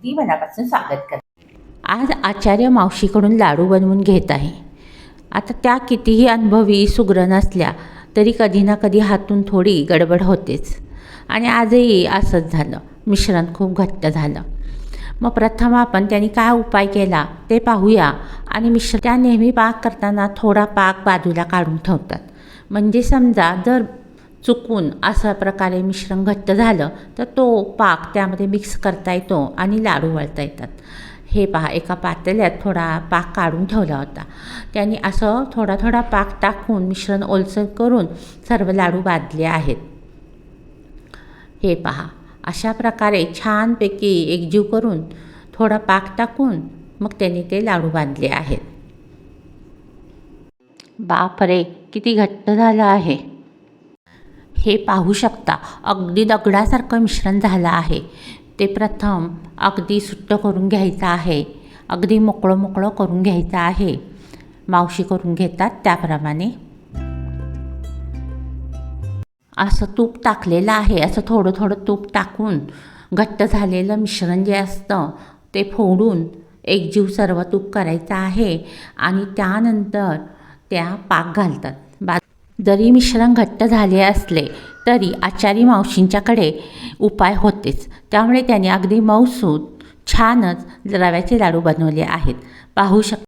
अगदी मनापासून स्वागत करते. आज आचार्य मावशीकडून लाडू बनवून घेत आहे. आता त्या कितीही अनुभवी सुग्रण असल्या तरी कधी ना कधी हातून थोडी गडबड होतेच. आणि आजही असंच झालं. मिश्रण खूप घट्ट झालं. मग प्रथम आपण त्यांनी काय उपाय केला ते पाहूया आणि मिश्र त्या नेहमी पाक करताना थोडा पाक बाजूला काढून ठेवतात. म्हणजे समजा जर चुकून अशा प्रकारे मिश्रण घट्ट झालं तर तो पाक त्यामध्ये मिक्स करता येतो आणि लाडू वळता येतात. हे पहा एका पातेल्यात थोडा पाक काढून ठेवला होता. त्यांनी असं थोडा थोडा पाक टाकून मिश्रण ओलसर करून सर्व लाडू बांधले आहेत. हे पहा अशा प्रकारे छानपैकी एकजीव करून थोडा पाक टाकून मग त्यांनी ते लाडू बांधले आहेत. बापरे किती घट्ट झालं आहे. हे पाहू शकता अगदी दगडासारखं मिश्रण झालं आहे. ते प्रथम अगदी सुट्ट करून घ्यायचं आहे. अगदी मोकळं मोकळं करून घ्यायचं आहे. मावशी करून घेतात त्याप्रमाणे. असं तूप टाकलेलं आहे. असं थोडं थोडं तूप टाकून घट्ट झालेलं मिश्रण जे असतं ते फोडून एकजीव सर्व तूप करायचं आहे आणि त्यानंतर त्या पाक घालतात. जरी मिश्रण घट्ट झाले असले तरी आचारी मावशींच्याकडे उपाय होतेच. त्यामुळे त्यांनी अगदी मऊसूद छानच रव्याचे लाडू बनवले आहेत. पाहू शक